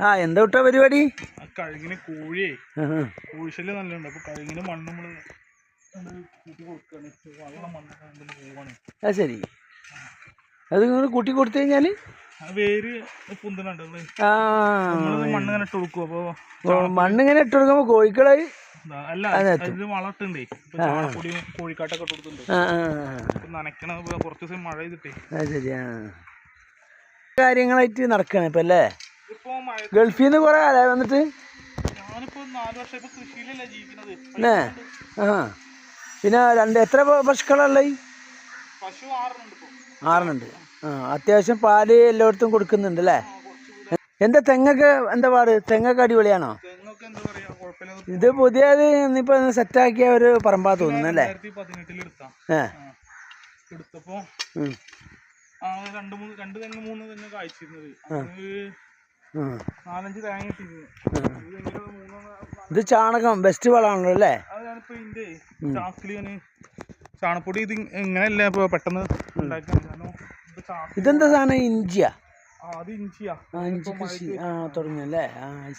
ആ എന്താ വിട്ടാ പരിപാടി? കഴുകിന് കോഴിയെ. കോഴിശല്യം നല്ലുണ്ട്. അപ്പൊ കഴുകിന് മണ്ണ് നമ്മൾ അത് ശരി. അത് നിങ്ങൾ കൂട്ടി കൊടുത്തു കഴിഞ്ഞാൽ? വേര് മണ്ണ് ഇങ്ങനെ ഇട്ട് കൊടുക്കും. അപ്പൊ ഇട്ട് കോഴിക്കളെ അല്ല ചാണപ്പൊടിയും കോഴിക്കാട്ടൊക്കെ ഇട്ട് കുറച്ച് ദിവസം മഴ ചെയ്തിട്ടേ ആ കാര്യങ്ങളായിട്ട് നടക്കണ ഇപ്പം അല്ലേ ഇപ്പൊ മഴ ഗൾഫിൽ നിന്ന് കുറേ കാലായി വന്നിട്ട്? ഏ ആ. പിന്നെ രണ്ട് എത്ര പശുക്കളല്ലേ പശുക്കളുള്ളത് ആറെണ്ണുണ്ട് ആ അത്യാവശ്യം പാൽ എല്ലായിടത്തും കൊടുക്കുന്നുണ്ട് അല്ലേ എന്താ തെങ്ങൊക്കെ എന്താ പാട്? തെങ്ങൊക്കെ അടിപൊളിയാണോ? ഇത് പുതിയത് ഇന്നിപ്പോ സെറ്റാക്കിയ ഒരു പറമ്പാ തോന്നുന്നു അല്ലേ. എടുത്തപ്പോ രണ്ട് മൂന്ന് രണ്ട് തെങ്ങ് മൂന്ന് തെങ്ങ് കായ്ച്ചിരുന്നത്. നാലഞ്ച് തേങ്ങ ഇട്ടിരുന്നു ഇത് ചാണകം ബെസ്റ്റ് വളമാണല്ലോ അല്ലേ? ഇതിന്റെ ചാക്കിൽ ചാണപ്പൊടി ഇത് ഇങ്ങനെയല്ല ഇപ്പൊ പെട്ടെന്ന് ഇതെന്താ സാധനം? ഇഞ്ചിയാ? അത് ഇഞ്ചിയാ. ഇഞ്ചി കൃഷി. ആ തുടങ്ങിയല്ലേ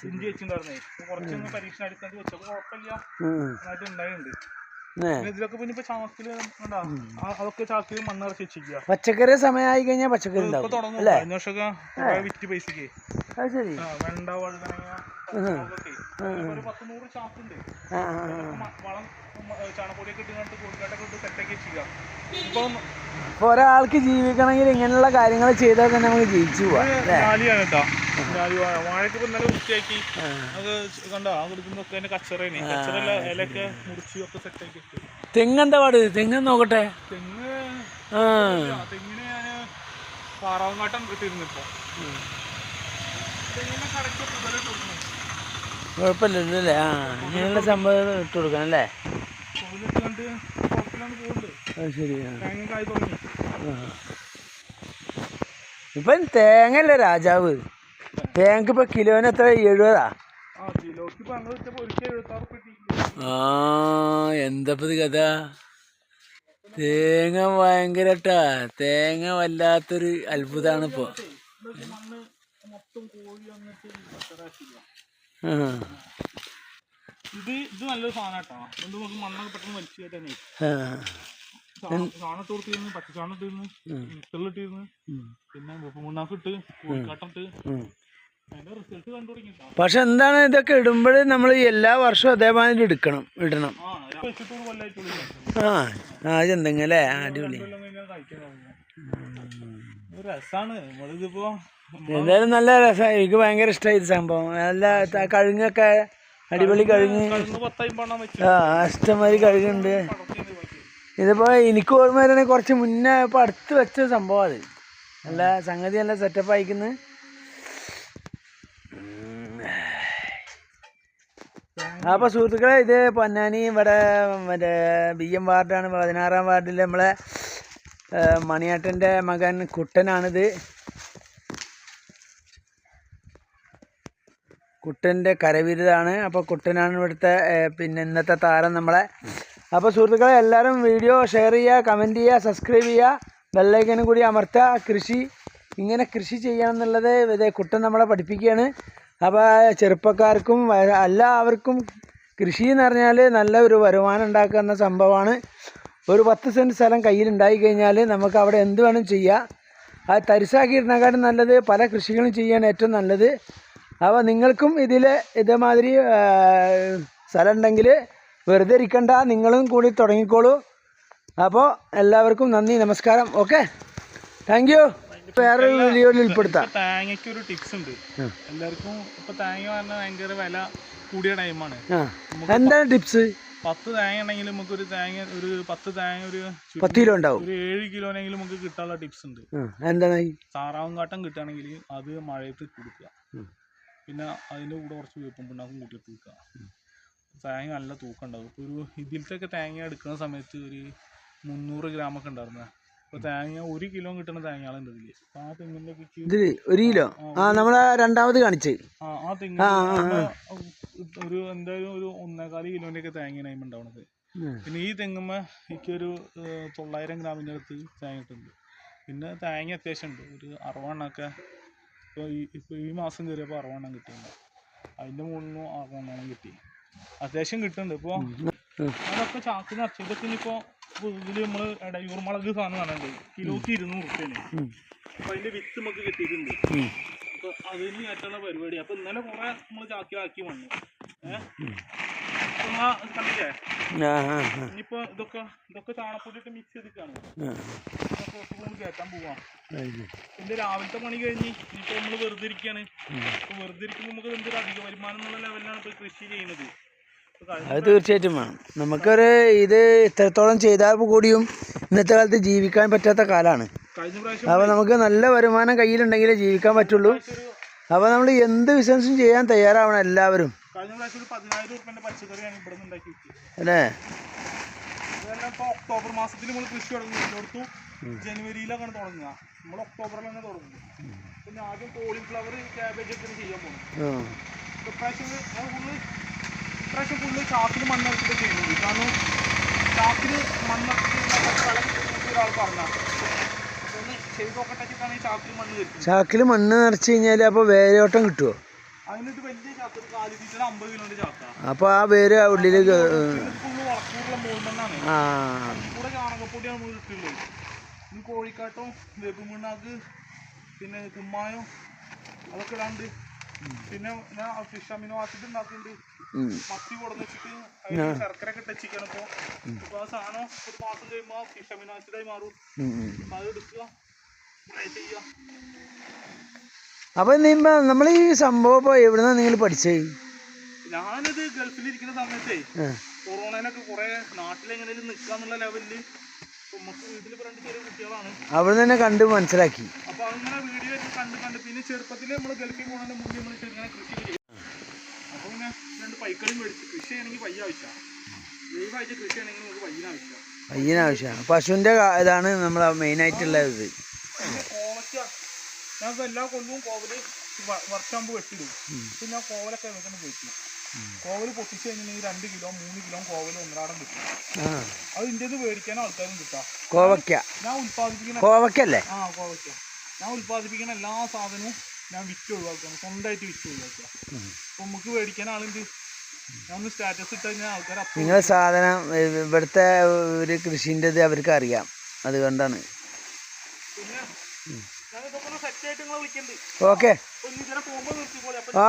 ഇഞ്ചി വെച്ചിട്ടുണ്ടായിരുന്നേ. കുറച്ചൊന്ന് പരീക്ഷണ അടിസ്ഥാനത്തിൽ വെച്ചപ്പോ കുഴപ്പമില്ല. നന്നായിട്ട് ഉണ്ടായിട്ടുണ്ട്. ഇതിലൊക്കെ പിന്നെ ഇപ്പൊ ചാക്കിൽ ഉണ്ടാ അതൊക്കെ ചാക്കിൽ വെച്ചിരിക്കുക പച്ചക്കറി സമയമായി കഴിഞ്ഞാൽ പച്ചക്കറി തുടങ്ങും. വിറ്റ് പൈസക്ക്. വെണ്ട വഴുതനങ്ങ ഒരു പത്ത് നൂറ് ചാക്കുണ്ട്. വളം ഇട്ട് സെറ്റാക്കി വെച്ചിരിക്കുക ഇപ്പം ഇപ്പൊ ഒരാൾക്ക് ജീവിക്കണമെങ്കിൽ ഇങ്ങനെയുള്ള കാര്യങ്ങൾ ചെയ്താൽ തന്നെ നമുക്ക് ജീവിച്ചു പോവാം അല്ലേ ഞാലിയാണ് കേട്ടോ ഞാലി വാഴ ഇന്നലെ വൃത്തിയാക്കി. അത് കണ്ടോ? ആ കൊടുക്കുന്നൊക്കെ അതിന്റെ കച്ചറേനെ കച്ചറല്ല ഇലയൊക്കെ മുറിച്ച് ഒക്കെ സെറ്റാക്കി തെങ്ങെന്താ പാട്? തെങ്ങ് നോക്കട്ടെ. തെങ്ങ് തെങ്ങിന് ഞാൻ പാറാവങ്ങാട്ടം ഇട്ടിരുന്നു ഇപ്പൊ. തെങ്ങിനെ കടയ്ക്ക് പുതലിട്ട് കൊടുക്കുന്നു കുഴപ്പമില്ലല്ലോ അല്ലേ ആ ഇങ്ങനെയുള്ള സംഭവം ഇട്ട് കൊടുക്കണം അല്ലേ? ശരി. തേങ്ങ ഇപ്പം തേങ്ങല്ലേ രാജാവ്? തേങ്ങക്ക് ഇപ്പൊ കിലോന് എത്ര? എഴുപതാ? ആ എന്തപ്പത് കഥ? തേങ്ങ ഭയങ്കരട്ടാ. തേങ്ങ വല്ലാത്തൊരു അത്ഭുതമാണ് ഇപ്പൊ. ഇത് ഇത് നല്ലൊരു സാധനം കേട്ടോ ഇത് നമുക്ക് മണ്ണൊക്കെ പെട്ടെന്ന് വലിച്ചു കയറ്റാനേ കൊടുത്തിരുന്നു. പിന്നെ മുണ്ണാക്ക് ഇട്ട് പക്ഷെ എന്താണ് ഇതൊക്കെ ഇടുമ്പോൾ നമ്മൾ എല്ലാ വർഷവും അതേമാതിരി എടുക്കണം ഇടണം. ആ ആ ആ അല്ലേ അടിപൊളി. എന്തായാലും നല്ല രസമാണ് എനിക്ക് ഭയങ്കര ഇഷ്ടമായി ഇത് സംഭവം. നല്ല കഴുങ്ങൊക്കെ അടിപൊളി കഴുങ്ങ് ആ ഇഷ്ടംമാതിരി കഴുകുണ്ട്. ഇതിപ്പോ ഇതിപ്പോൾ എനിക്ക് ഓർമ്മ വരുന്ന കുറച്ച് മുന്നേ ഇപ്പൊ അടുത്ത് വെച്ച സംഭവം അത്. നല്ല സംഗതി നല്ല സെറ്റപ്പ് അയക്കുന്നത് അപ്പോൾ സുഹൃത്തുക്കളെ ഇത് പൊന്നാനി ഇവിടെ മറ്റേ ബി എം വാർഡാണ്. പതിനാറാം വാർഡിൽ നമ്മളെ മണിയേട്ടന്റെ മകൻ കുട്ടനാണിത്. കുട്ടന്റെ കരവിരുതാണ്. അപ്പോൾ കുട്ടനാണ് ഇവിടുത്തെ പിന്നെ ഇന്നത്തെ താരം നമ്മളെ. അപ്പോൾ സുഹൃത്തുക്കളെ എല്ലാവരും വീഡിയോ ഷെയർ ചെയ്യുക കമന്റ് ചെയ്യുക സബ്സ്ക്രൈബ് ചെയ്യുക. ബെല്ലൈക്കനും കൂടി അമർത്തുക. കൃഷി ഇങ്ങനെ കൃഷി ചെയ്യണം എന്നുള്ളത് കുട്ടൻ നമ്മളെ പഠിപ്പിക്കുകയാണ്. അപ്പോൾ ചെറുപ്പക്കാർക്കും എല്ലാവർക്കും കൃഷി എന്ന് പറഞ്ഞാൽ നല്ല ഒരു വരുമാനം ഉണ്ടാക്കുന്ന സംഭവമാണ്. ഒരു പത്ത് സെന്റ് സ്ഥലം കയ്യിലുണ്ടായി കഴിഞ്ഞാൽ നമുക്ക് അവിടെ എന്ത് വേണം ചെയ്യാം. അത് തരിസാക്കിയിരുന്നേക്കാട്ടും നല്ലത് പല കൃഷികളും ചെയ്യാണ് ഏറ്റവും നല്ലത്. അപ്പോൾ നിങ്ങൾക്കും ഇതിൽ ഇതേമാതിരി സ്ഥലം ഉണ്ടെങ്കിൽ വെറുതെ ഇരിക്കണ്ട. നിങ്ങളും കൂടി തുടങ്ങിക്കോളൂ. അപ്പോൾ എല്ലാവർക്കും നന്ദി നമസ്കാരം. ഓക്കെ? താങ്ക് വേറൊരു വീഡിയോയിൽ ഉൾപ്പെടുത്താം. താങ്ങയ്ക്ക് ഒരു ടിപ്സ് ഉണ്ട്. എല്ലാവർക്കും ഇപ്പൊ തേങ്ങ പറഞ്ഞാൽ ഭയങ്കര വില കൂടിയ ടൈമാണ് എന്താണ് ടിപ്സ് പത്ത് തേങ്ങ ഉണ്ടെങ്കിൽ നമുക്ക് ഒരു തേങ്ങ ഒരു പത്ത് തേങ്ങ ഒരു പത്ത് കിലോ ഉണ്ടാവും. ഒരു ഏഴ് കിലോനെങ്കിലും നമുക്ക് കിട്ടാനുള്ള ടിപ്സ് ഉണ്ട്. എന്താണ്? താറാവും കാട്ടം കിട്ടുകയാണെങ്കിൽ അത് മഴയത്ത് കൊടുക്കുക. പിന്നെ അതിന്റെ കൂടെ കുറച്ച് വേപ്പും പിണ്ണാക്കും കൂട്ടി കൊടുക്കുക തേങ്ങ നല്ല തൂക്കം ഉണ്ടാവും. ഒരു ഇതിലത്തൊക്കെ തേങ്ങ എടുക്കുന്ന സമയത്ത് ഒരു മുന്നൂറ് ഗ്രാമൊക്കെ ഉണ്ടായിരുന്നത് ഇപ്പോൾ തേങ്ങ ഒരു കിലോ കിട്ടുന്ന ഇതിൽ. ആ ഇതിൽ ഒരു കിലോ? ആ നമ്മളെ രണ്ടാമത് കാണിച്ച്. ആ ആ തെങ്ങ് ആ, ആ, ആ. ഒരു എന്തായാലും ഒരു ഒന്നേകാൽ കിലോന്റെ ഒക്കെ തേങ്ങയാണ് അതിന് ഉണ്ടാവുന്നത് ഉം. പിന്നെ ഈ തെങ്ങുമ്മ എനിക്കൊരു ഏഹ്, തൊള്ളായിരം ഗ്രാമിന്റെ അടുത്ത് തേങ്ങ ഇട്ടുണ്ട് പിന്നെ തേങ്ങ അത്യാവശ്യം ഉണ്ട്. ഒരു അറുപതെണ്ണമൊക്കെ ഇപ്പൊ ഈ ഇപ്പൊ ഈ മാസം കയറിയപ്പോ അറുപതെണ്ണം കിട്ടിയിട്ടുണ്ട്. അതിന്റെ മുകളിൽ അറുപണ്ണം അറുപതെണ്ണം കിട്ടി. അത്യാവശ്യം കിട്ടുന്നുണ്ട്. ഇപ്പൊ അതൊക്കെ ചാക്കിന് നിറച്ച് ഇനിയിപ്പോ ഇതിൽ നമ്മൾ ഇടയൂർമുളക് സാധനം കാണുന്നുണ്ട് കിലോക്ക് ഇരുന്നൂറ് റുപ്യനെ അപ്പൊ അതിന്റെ വിത്ത് നമുക്ക് കിട്ടിയിട്ടുണ്ട്. അപ്പോൾ അതിന് കയറ്റുള്ള പരിപാടി. അപ്പൊ ഇന്നലെ കുറേ നമ്മൾ ചാക്കിലാക്കി വന്നു. ഏഹ് കണ്ടില്ലേ? ഇനിയിപ്പോൾ ഇതൊക്കെ ഇതൊക്കെ ചാണപ്പൊടിയിട്ട് മിക്സ് ചെയ്തിട്ടാണ് നമ്മൾ കയറ്റാൻ പോവാം. ഇതിന്റെ രാവിലത്തെ പണി കഴിഞ്ഞ് ഇനിയിപ്പോ നമ്മൾ വെറുതെ ഇരിക്കാണ്. വെറുതെ ഇരിക്കുമ്പോൾ നമുക്ക് എന്തൊരു അധിക വരുമാനം എന്നുള്ള ലെവലിലാണ് ഇപ്പൊ കൃഷി ചെയ്യുന്നത്. അത് തീർച്ചയായിട്ടും വേണം. നമുക്കൊരു ഇത് ഇത്രത്തോളം ചെയ്താൽ കൂടിയും ഇന്നത്തെ കാലത്ത് ജീവിക്കാൻ പറ്റാത്ത കാലമാണ് അപ്പോൾ നമുക്ക് നല്ല വരുമാനം കയ്യിലുണ്ടെങ്കിലേ ജീവിക്കാൻ പറ്റുള്ളൂ. അപ്പോൾ നമ്മൾ എന്ത് ബിസിനസ്സും ചെയ്യാൻ തയ്യാറാവണം എല്ലാവരും. അല്ലേ? ഒക്ടോബർ മാസത്തിൽ നമ്മൾ കൃഷി തുടങ്ങി. ജനുവരിയിലാണ് തുടങ്ങുക. നമ്മൾ ഒക്ടോബറിലാണ് തുടങ്ങുന്നത് പിന്നെ ആദ്യം കോളിഫ്ലവർ ക്യാബേജ് ഒക്കെ ചെയ്യാൻ പോകുന്നത്. ഇപ്രാവശ്യം ഇപ്രാവശ്യം ഫുള്ള് ചാക്കിൽ മണ്ണിറക്കിട്ട് ചെയ്യുന്നത് കാരണം ചാക്കിൽ സ്ഥലം ഒരാൾ പറഞ്ഞാൽ ചാക്കിൽ മണ്ണ് നിറച്ച് കഴിഞ്ഞാൽ അപ്പോൾ വേരോട്ടം കിട്ടുമോ അപ്പൊ ആ വേര് ആ ഉള്ളിലേക്ക് ആ. കൂടെ ചാണകപ്പൊടിയാണ് നമ്മൾ ഇട്ടുള്ളത് ഈ കോഴിക്കാട്ടോ വേപ്പും പിണ്ണാക്ക് പിന്നെ കുമ്മായോ അതൊക്കെ ഇടാണ്ട്. പിന്നെ ഞാൻ ഫിഷ് അമിനോ ആസിഡ് ഉണ്ടാക്കുന്നുണ്ട്. മത്തി കൊടുന്ന് വെച്ചിട്ട് ശർക്കര ഒക്കെ ടച്ചിക്കണം ഇപ്പോൾ ഇപ്പൊ. ആ സാധനം ഒരു മാസം കഴിയുമ്പോ ആസിഡായി മാറും. അത് എടുക്കുക ഫ്രൈ ചെയ്യുക. അപ്പൊ നമ്മൾ ഈ സംഭവം ഇപ്പൊ എവിടുന്നാണ് നിങ്ങൾ പഠിച്ചത് ഞാനിത് ഗൾഫിലിരിക്കുന്ന സമയത്തേ ആ. കൊറോണയിലൊക്കെ കൊറേ നാട്ടിലെങ്ങനെയും നിക്കാന്നുള്ള ലെവലിൽ അവിടെ തന്നെ കണ്ട് മനസ്സിലാക്കി. അപ്പൊ അങ്ങനെ വീഡിയോ കണ്ട് കണ്ട് പിന്നെ ചെറുപ്പത്തിൽ നമ്മൾ ഗൾഫിൽ പോകുന്നതിന് മുന്നേ നമ്മൾ ചെറുങ്ങനെ കൃഷി രണ്ട് പൈക്കളും മേടിച്ച് കൃഷി ചെയ്യണമെങ്കിൽ പയ്യ ആവശ്യമാണ് ദൈവമായിട്ട് കൃഷി ചെയ്യണമെങ്കിൽ നമുക്ക് പയ്യന ആവശ്യമാണ് അതിനാവശ്യമാണ് പശുവിന്റെ കാ- ഇതാണ് നമ്മൾ മെയിനായിട്ടുള്ള ഇത്. കോവയ്ക്ക ഞാൻ ഇപ്പൊ എല്ലാ കൊല്ലവും കോവൽ വ- വർഷാകുമ്പോൾ വെട്ടിടും. പിന്നെ കോവലൊക്കെ വെക്കുന്ന പോയിട്ട് കോവൽ പൊട്ടിച്ച് കഴിഞ്ഞിട്ടുണ്ടെങ്കിൽ രണ്ട് കിലോ മൂന്ന് കിലോ കോവൽ ഒന്നരാടം കിട്ടും. അത് ഇന്ത്യയിൽ മേടിക്കാൻ ആൾക്കാരും കിട്ടാം. കോവയ്ക്ക. ഞാൻ ഉൽപ്പാദിപ്പിക്കുന്ന കോവയ്ക്കല്ലേ? ആ കോവയ്ക്ക. ഞാൻ ഉൽപ്പാദിപ്പിക്കുന്ന എല്ലാ സാധനവും ഞാൻ വിറ്റ് ഒഴിവാക്കുകയാണ് സ്വന്തമായിട്ട് വിറ്റ് ഒഴിവാക്കുക. അപ്പൊ നമുക്ക് മേടിക്കാൻ ആളുണ്ട്. നിങ്ങളെ സാധനം ഇവിടുത്തെ ഒരു കൃഷിന്റെ ഇത് അവർക്ക് അറിയാം. അതുകൊണ്ടാണ്. ഓക്കെ.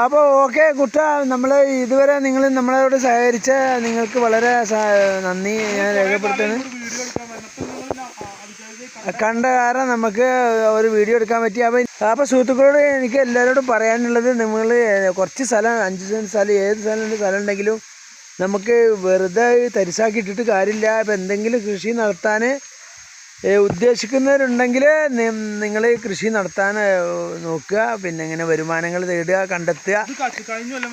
അപ്പോൾ ഓക്കെ കുട്ട നമ്മൾ ഇതുവരെ നിങ്ങൾ നമ്മളോട് സഹകരിച്ച നിങ്ങൾക്ക് വളരെ നന്ദി ഞാൻ രേഖപ്പെടുത്തുന്നു ഒരു വീഡിയോ എടുക്കാൻ വന്നപ്പോൾ നിങ്ങൾ അവിചാരിച്ച് കണ്ട കാരണം നമുക്ക് ഒരു വീഡിയോ എടുക്കാൻ പറ്റി. അപ്പം അപ്പോൾ സുഹൃത്തുക്കളോട് എനിക്ക് എല്ലാവരോടും പറയാനുള്ളത് നിങ്ങൾ കുറച്ച് സ്ഥലം അഞ്ച് സെന്റ് സ്ഥലം ഏത് സ്ഥലം സ്ഥലം ഉണ്ടെങ്കിലും നമുക്ക് വെറുതെ തരിശാക്കി ഇട്ടിട്ട് കാര്യമില്ല. ഇപ്പം എന്തെങ്കിലും കൃഷി നടത്താൻ ഉദ്ദേശിക്കുന്നവരുണ്ടെങ്കിൽ നിങ്ങൾ കൃഷി നടത്താൻ നോക്കുക. പിന്നെ ഇങ്ങനെ വരുമാനങ്ങൾ നേടുക കണ്ടെത്തുക.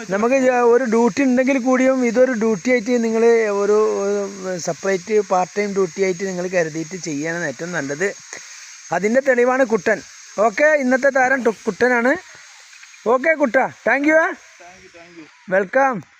നമുക്ക് ഒരു ഡ്യൂട്ടി ഉണ്ടെങ്കിൽ കൂടിയും ഇതൊരു ഡ്യൂട്ടി ആയിട്ട് നിങ്ങൾ ഒരു സെപ്പറേറ്റ് പാർട്ട് ടൈം ഡ്യൂട്ടി ആയിട്ട് നിങ്ങൾ കരുതിയിട്ട് ചെയ്യാനാണ് ഏറ്റവും നല്ലത്. അതിന്റെ തെളിവാണ് കുട്ടൻ. ഓക്കെ ഇന്നത്തെ താരം കുട്ടനാണ്. Okay Kutta. Thank you. Welcome.